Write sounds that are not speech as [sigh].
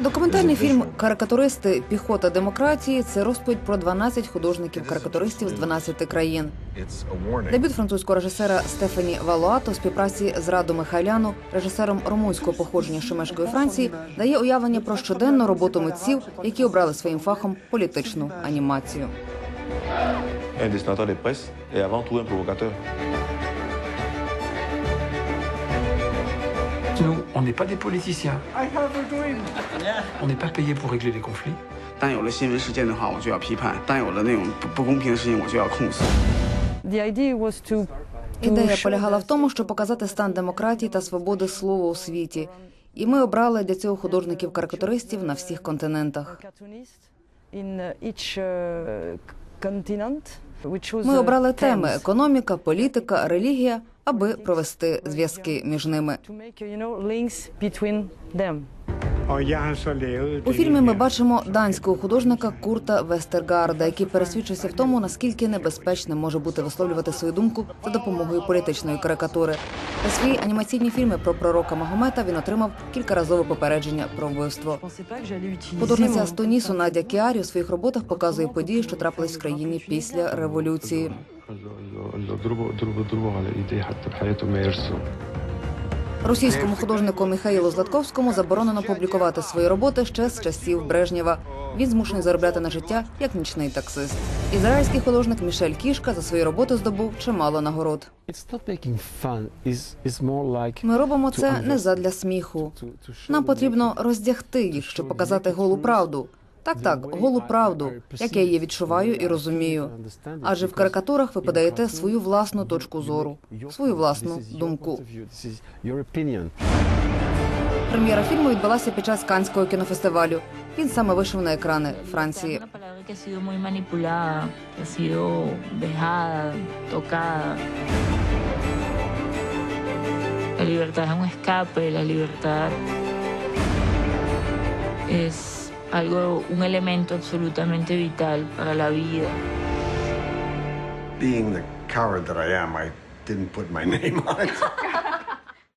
Документальний фільм. Карикатуристи Піхота демократії це розповідь про 12 художників-карикатуристів з 12 країн. Дебют французького режисера Стефані Валуато у співпраці з Радо Михайляну, режисером румунського походження, що мешкає Франції, дає уявлення про щоденну роботу митців, які обрали своїм фахом політичну анімацію. Un dessinateur de presse est avant tout un provocateur. Nous, on n'est pas des politiciens. On n'est pas payé pour régler les conflits. Ідея полягала в тому, щоб показати стан демократії та свободи слова у світі. І ми обрали для цього художників-карикатуристів на всіх континентах. Ми обрали теми: економіка, політика, релігія аби провести зв'язки між ними. У фільмі ми бачимо данського художника Курта Вестергарда, який пересвідчився в тому, наскільки небезпечним може бути висловлювати свою думку за допомогою політичної карикатури. За свої анімаційні фільми про пророка Магомета він отримав кількаразове попередження про вбивство. Художниця з Тунісу Надя Кіарі у своїх роботах показує події, що трапились в країні після революції. Російському художнику Михаїлу Златковському заборонено публікувати свої роботи ще з часів Брежнєва. Він змушений заробляти на життя як нічний таксист. Ізраїльський художник Мішель Кішка за свої роботи здобув чимало нагород. Ми робимо це не задля сміху. Нам потрібно роздягти їх, щоб показати голу правду. Так, так, голу правду, як я її відчуваю і розумію. Адже в карикатурах ви подаєте свою власну точку зору, свою власну думку. Прем'єра фільму відбулася під час Канського кінофестивалю. Він саме вийшов на екрани Франції. La libertad es un escape, la libertad es algo, un elemento absolutamente vital para la vida. Being the coward that I am, I didn't put my [laughs] name on it.